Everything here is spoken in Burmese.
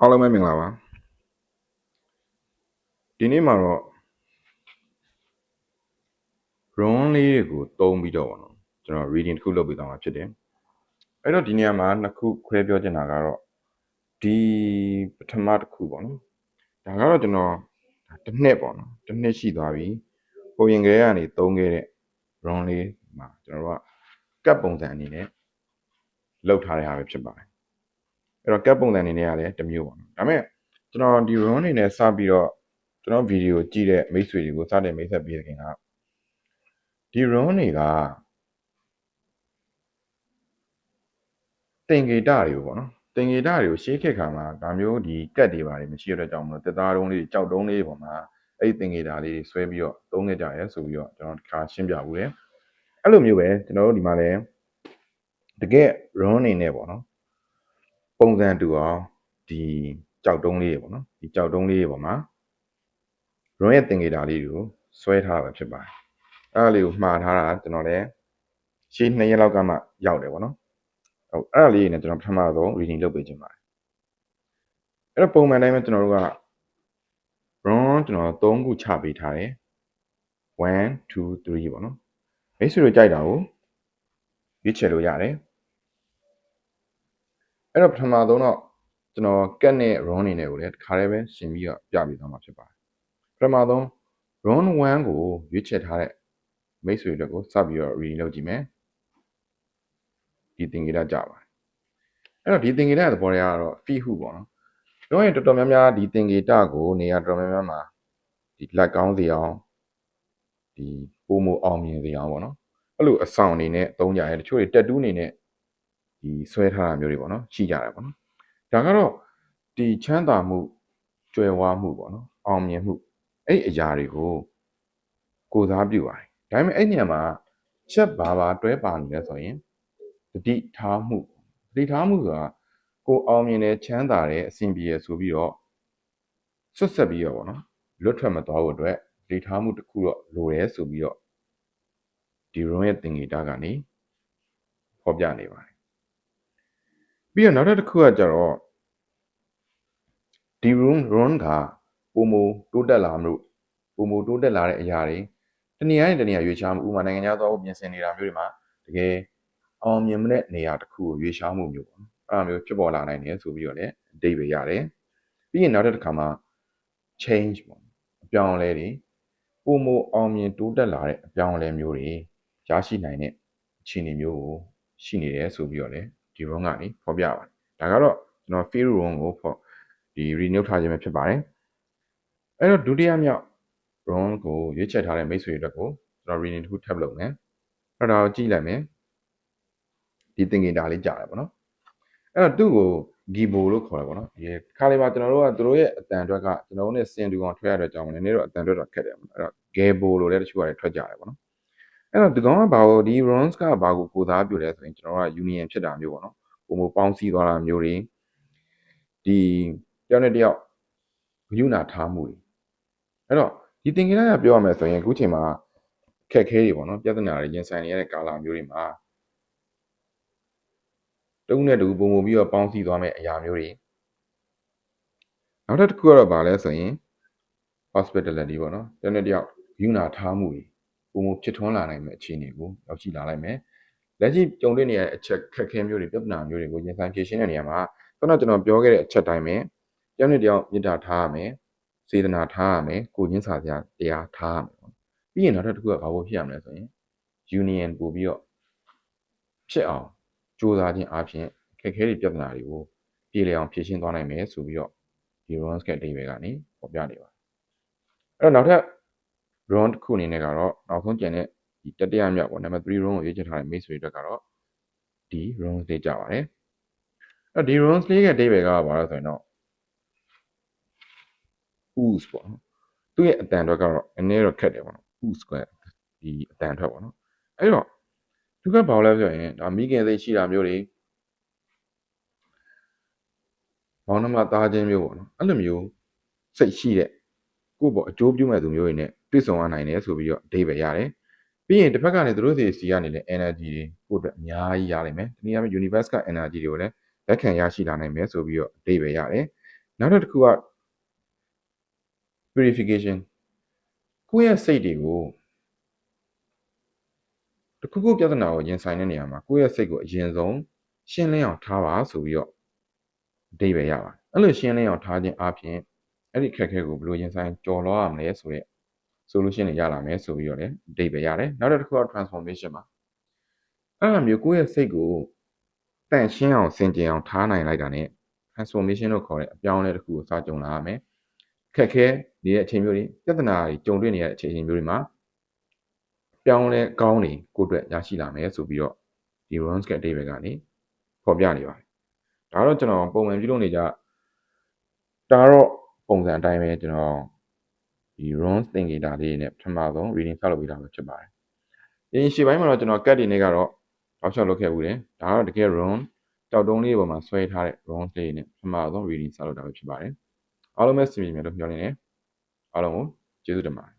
အားလုံးပဲမင်္ဂလာပါဒီနေ့မှာတော့ run လေးတွေကိုတုံးပြီးတော့ပေါ့နော်ကျွန်တော် reading တစ်ခုလုပ်ပေးသွားမှာဖြစ်တယ်အဲ့တော့ဒီနေရာမှာနှစ်ခုခွဲပြောချင်တာကတော့ဒီပထမတစ်ခုပေါ့နော်ဒါကတော့ကျွန်တော်တစ်နှစ်ပေါ့နော်တစ်နှစ်ရှိသွားပြီပုံရင်ခဲကနေတုံးခဲ့တဲ့ run လေးမှာကျွန်တော်တို့ကကတ်ပုံစံအနေနဲ့လောက်ထားတဲ့ဟာပဲဖြစ်ပါတယ် အဲ့တော့ကတ်ပုံစံအနေနဲ့ကလည်းတစ်မျိုးပေါ့နော်ဒါပေမဲ့ကျွန်တော်ဒီ run အနေနဲ့စပြီးတော့ကျွန်တော်ဗီဒီယိုကြည့်တဲ့မိတ်ဆွေတွေကိုစတင်မိတ်ဆက်ပေးတဲ့ခင်ကဒီ run တွေကတင်ဂေတာတွေကိုပေါ့နော်တင်ဂေတာတွေကိုရှေးခေတ်ခါမှာဒါမျိုးဒီကတ်တွေပါတယ်မရှိရတဲ့ကြောင့်မလို့တက်သားတုံးလေးကြောက်တုံးလေးပေါ့မှာအဲ့ဒီတင်ဂေတာလေးတွေဆွဲပြီးတော့သုံးခဲ့ကြရဲဆိုပြီးတော့ကျွန်တော်တစ်ခါရှင်းပြဘူးတယ်အဲ့လိုမျိုးပဲကျွန်တော်တို့ဒီမှာလည်းတကယ် run အနေနဲ့ပေါ့နော် ပုံစံတူအောင်ဒီကြောက်တုံးလေးတွေပေါ့နော်ဒီကြောက်တုံးလေးတွေပေါ့မှာ run ရဲ့တင်ဂေတာလေးတွေကိုဆွဲထားတာပဲဖြစ်ပါတယ်အဲ့ဒါလေးကိုမှားထားတာကျွန်တော်လည်းရှေး2ရက်လောက်ကမှရောက်တယ်ပေါ့နော်ဟုတ်အဲ့ဒါလေးနဲ့ကျွန်တော်ပထမဆုံး reading လုပ်ပေးခြင်းပါတယ်အဲ့တော့ပုံမှန်တိုင်းပဲကျွန်တော်တို့က run ကျွန်တော်3ခုချပေးထားတယ်1 2 3ပေါ့နော်မိတ်ဆွေတို့ကြိုက်တာကိုရွေးချယ်လို့ရတယ် အဲ့တော့ပထမဆုံးတော့ကျွန်တော်ကတ်နဲ့ run နေနဲ့ကိုလည်းတစ်ခါတည်းပဲရှင်းပြီးတော့ပြပေးသွားမှာဖြစ်ပါတယ်ပထမဆုံး run 1ကိုရွေးချယ်ထားတဲ့မိတ်ဆွေတွေကိုစပြီးတော့ reading လုပ်ကြည့်မယ်ဒီသင်္ကေတကြပါတယ်အဲ့တော့ဒီသင်္ကေတရဲ့သဘောတရားကတော့ fee ဟုပေါ့နော်ပြောရင်တော်တော်များများဒီသင်္ကေတကိုနေရာတော်တော်များများမှာဒီလက်ကောင်းစီအောင်ဒီပုံမအောင်မြင်စီအောင်ပေါ့နော်အဲ့လိုအဆောင်အနေနဲ့သုံးကြတယ်တချို့တွေတက်တူးအနေနဲ့ ဒီဆွဲထားတာမျိုးတွေပေါ့နော်ရှိကြတယ်ပေါ့နော်ဒါကတော့ဒီချမ်းသာမှုကြွယ်ဝမှုပေါ့နော်အောင်မြင်မှုအဲ့အရာတွေကိုကိုစားပြုပါတယ်ဒါပေမဲ့အဲ့ညမှာချက်ဘာဘာတွဲပါနေလဲဆိုရင်တတိထားမှုတတိထားမှုဆိုတာကိုအောင်မြင်တဲ့ချမ်းသာတဲ့အဆင်ပြေရဆိုပြီးတော့ဆွတ်ဆက်ပြီးတော့ဗောနော်လွတ်ထွက်မသွားဖို့အတွက်တတိထားမှုတစ်ခုတော့လိုရဲဆိုပြီးတော့ဒီရုံးရဲ့သင်္ကေတကနေဖော်ပြနေပါတယ် ပြီးတော့နောက်တစ်ခုကကြတော့ဒီ room run ကပုံမတိုးတက်လာမှုပုံမတိုးတက်လာတဲ့အရာတွေတနည်းအားဖြင့်တနည်းရွေးချယ်မှုဥပမာနိုင်ငံခြားသွားဖို့ပြင်ဆင်နေတာမျိုးတွေမှာတကယ်အောင်မြင်တဲ့နေရာတစ်ခုကိုရွေးချယ်မှုမျိုးပေါ့နော်အဲ့လိုမျိုးဖြစ်ပေါ်လာနိုင်တယ်ဆိုပြီးတော့လည်းအတိတ်ပဲရတယ်ပြီးရင်နောက်တစ်ခါမှာ change ပေါ့အပြောင်းအလဲတွေပုံမအောင်မြင်တိုးတက်လာတဲ့အပြောင်းအလဲမျိုးတွေရရှိနိုင်တဲ့အခြေအနေမျိုးကိုရှိနေတယ်ဆိုပြီးတော့လည်း ဒီ run ကနေဖော်ပြပါတယ်ဒါကတော့ကျွန်တော် field run ကိုဖော်ဒီ renew ထားခြင်းပဲဖြစ်ပါတယ်အဲ့တော့ဒုတိယမြောက် run ကိုရွေးချယ်ထားတဲ့မိတ်ဆွေတွေအတွက်ကိုကျွန်တော် reading တစ်ခုထပ်လုပ်မယ်အဲ့ဒါကိုကြည့်လိုက်မယ်ဒီသင်္ကေတလေးကြားတယ်ပေါ့နော်အဲ့တော့သူ့ကို gibo လို့ခေါ်တယ်ပေါ့နော်ဒီခါလေးမှာကျွန်တော်တို့ကသူတို့ရဲ့အတန်အတွက်ကကျွန်တော်တို့ ਨੇ စင်တူအောင်ထွက်ရတဲ့ကြောင်းလည်းနည်းတော့အတန်အတွက်တော့ခက်တယ်ပေါ့နော်အဲ့တော့ gebo လို့လည်းတချို့ကလည်းထွက်ကြတယ်ပေါ့နော် အဲ့တော့ဒီကောင်ကဘာကိုဒီ runs ကဘာကိုကိုစားပြုလဲဆိုရင်ကျွန်တော်က union ဖြစ်တာမျိုးပေါ့နော်ပုံမပေါင်းစည်းသွားတာမျိုးတွေဒီတယောက်နဲ့တယောက်ဂုဏထားမှုတွေအဲ့တော့ဒီသင်္ကေတကပြောရမယ်ဆိုရင်အခုချိန်မှာခက်ခဲတွေပေါ့နော်ပြဿနာတွေရင်ဆိုင်နေရတဲ့ကာလမျိုးတွေမှာတုံးနဲ့တူပုံပုံပြီးတော့ပေါင်းစည်းသွားမယ့်အရာမျိုးတွေနောက်တစ်ခုကတော့ဗာလဲဆိုရင် hospitality ပေါ့နော်တယောက်နဲ့တယောက်ဂုဏထားမှုတွေ ပုံပုံဖြစ်ထွန်းလာနိုင်မယ့်အခြေအနေကိုရောက်ရှိလာနိုင်မယ်လက်ရှိကြုံတွေ့နေရတဲ့အချက်ခက်ခဲမျိုးတွေပြဿနာမျိုးတွေကိုရင်ဆိုင်ဖြေရှင်းတဲ့နေရာမှာခုနကကျွန်တော်ပြောခဲ့တဲ့အချက်တိုင်းပဲတယောက်နဲ့တယောက်မေတ္တာထားရမယ်စေတနာထားရမယ်ကိုချင်းစာစရာတရားထားရမယ်ပေါ့ပြီးရင်နောက်တစ်ခုကဘာလို့ဖြစ်ရမလဲဆိုရင် union ပို့ပြီးတော့ဖြစ်အောင်ကြိုးစားခြင်းအပြင်ခက်ခဲတဲ့ပြဿနာတွေကိုပြေလည်အောင်ဖြေရှင်းသွားနိုင်မယ်ဆိုပြီးတော့ဒီ runs ကတိပဲကနေပေါ်ပြနေပါတယ်အဲ့တော့နောက်ထပ် run တစ်ခုအနေနဲ့ကတော့နောက်ဆုံးကျန်တဲ့ဒီတတိယမြောက်ပေါ့နံပါတ်3 run ကိုရွေးချယ်ထားတဲ့ main တွေအတွက်ကတော့ဒီ runs လေးကြပါတယ်အဲ့ဒီ runs လေးရဲ့အဓိပ္ပာယ်ကဘာလဲဆိုရင်တော့ ooze ပေါ့နော်သူ့ရဲ့အတန်အတွက်ကတော့အနည်းတော့ခက်တယ်ပေါ့နော် ooze ကဒီအတန်ထွက်ပေါ့နော်အဲ့တော့သူကဘာလဲပြောရင်ဒါမိခင်စိတ်ရှိတာမျိုးတွေမောင်နှမသားချင်းမျိုးပေါ့နော်အဲ့လိုမျိုးစိတ်ရှိတဲ့ ကိုယ့်ပေါ်အကျိုးပြုမဲ့သူမျိုးတွေနဲ့တွေ့ဆုံရနိုင်တယ်ဆိုပြီးတော့အဓိပ္ပာယ်ရတယ်ပြီးရင်တစ်ဖက်ကနေသူတို့စီစီကနေလည်း energy တွေကိုယ့်အတွက်အများကြီးရနိုင်မယ်ဒီနေ့က universe က energy တွေကိုလည်းလက်ခံရရှိလာနိုင်မယ်ဆိုပြီးတော့အဓိပ္ပာယ်ရတယ်နောက်တစ်ခုက purification ကိုယ့်ရဲ့စိတ်တွေကိုတစ်ခုခုပြဿနာကိုရင်ဆိုင်တဲ့နေရာမှာကိုယ့်ရဲ့စိတ်ကိုအရင်ဆုံးရှင်းလင်းအောင်ထားပါဆိုပြီးတော့အဓိပ္ပာယ်ရပါတယ်အဲ့လိုရှင်းလင်းအောင်ထားခြင်းအပြင် အဲ့ဒီခက်ခဲကိုဘယ်လိုရင်ဆိုင်ကြော်လွှားရမလဲဆိုတဲ့ solution တွေရလာမယ်ဆိုပြီးတော့လည်းအဓိပ္ပာယ်ရတယ်နောက်တစ်ခုက transformation ပါအဲ့လိုမျိုးကိုယ့်ရဲ့စိတ်ကိုတန့်ရှင်းအောင်စင်ကြင်အောင်ထားနိုင်လိုက်တာ ਨੇ transformation လို့ခေါ်တဲ့အပြောင်းအလဲတစ်ခုကိုစကြုံလာရမယ်ခက်ခဲနေတဲ့အချိန်မျိုးတွေပြဿနာတွေကြုံတွေ့နေတဲ့အချိန်မျိုးတွေမှာပြောင်းလဲကောင်းတွေကိုယ့်အတွက်ရရှိလာမယ်ဆိုပြီးတော့ဒီ runs က David ကနေဖော်ပြနေပါတယ်ဒါတော့ကျွန်တော်ပုံမှန်ပြုလုပ်နေကြဒါတော့ ပုံစံအတိုင်းပဲကျွန်တော်ဒီ runs သင်္ကေတလေးနဲ့ပထမဆုံး reading ဆောက်လုပ်ပေးတာပဲဖြစ်ပါတယ်ဒီရှေ့ပိုင်းမှာတော့ကျွန်တော် cut တွေနဲ့ကတော့တောက်လျှောက်လုပ်ခဲ့ဘူးတယ်ဒါကတော့တကယ် run ကြောက်တုံးလေးပေါ်မှာဆွဲထားတဲ့ runs လေးနဲ့ပထမဆုံး reading ဆောက်လုပ်တာပဲဖြစ်ပါတယ်အားလုံးပဲစီမီမယ်လို့ပြောနေတယ်အားလုံးကိုကျေးဇူးတင်ပါတယ်